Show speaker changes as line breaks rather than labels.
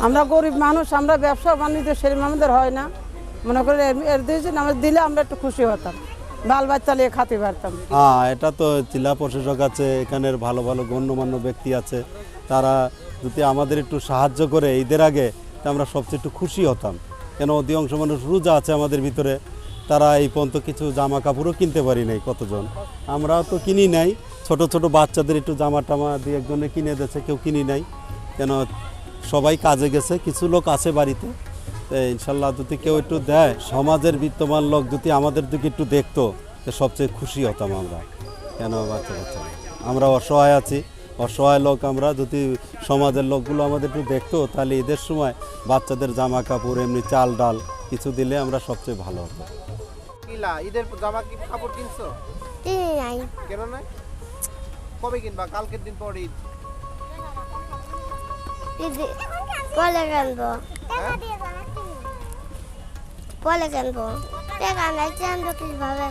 আমরা গরিব মানুষ, আমরা ব্যবসা বাণিজ্য সেরকম আমাদের হয় না। মনে করি এর- দিয়েছেন আমরা দিলে আমরা একটু খুশি হতাম, বাল বাচ্চা নিয়ে খাতে পারতাম।
হ্যাঁ এটা তো জেলা প্রশাসক আছে, এখানের ভালো ভালো গণ্যমান্য ব্যক্তি আছে, তারা যদি আমাদের একটু সাহায্য করে ঈদের আগে আমরা সবচেয়ে একটু খুশি হতাম। কেন অধিকাংশ মানুষ রোজা আছে আমাদের ভিতরে, তারা এই পর্যন্ত কিছু জামা কাপড়ও কিনতে পারি নাই কতজন। আমরাও তো কিনি নাই, ছোট ছোট বাচ্চাদের একটু জামা টামা দিয়ে একজনে কিনে দিয়েছে, কেউ কিনি নাই। কেন সবাই কাজে গেছে কিছু লোক আছে বাড়িতে। তো ইনশাল্লাহ যদি কেউ একটু দেয় সমাজের বিত্তমান লোক যদি আমাদের দিকে একটু দেখতো তো সবচেয়ে খুশি হতাম আমরা। কেন বাচ্চা বাচ্চা আমরা অসহায় আছি অসহায় লোক আমরা যদি সমাজের লোকগুলো আমাদের একটু দেখতো তাহলে ঈদের সময় বাচ্চাদের জামা কাপড় এমনি চাল ডাল কিছু দিলে আমরা সবচেয়ে ভালো হতো।
ঈদের জামা কাপড় কিনছো?
কিনি নাই।
কেন না কবে কিনবা? কালকের দিন পর ঈদ।
দিদি পরে কিনবো? পরে কিনবো টাকা নাই কিনবো কীভাবে।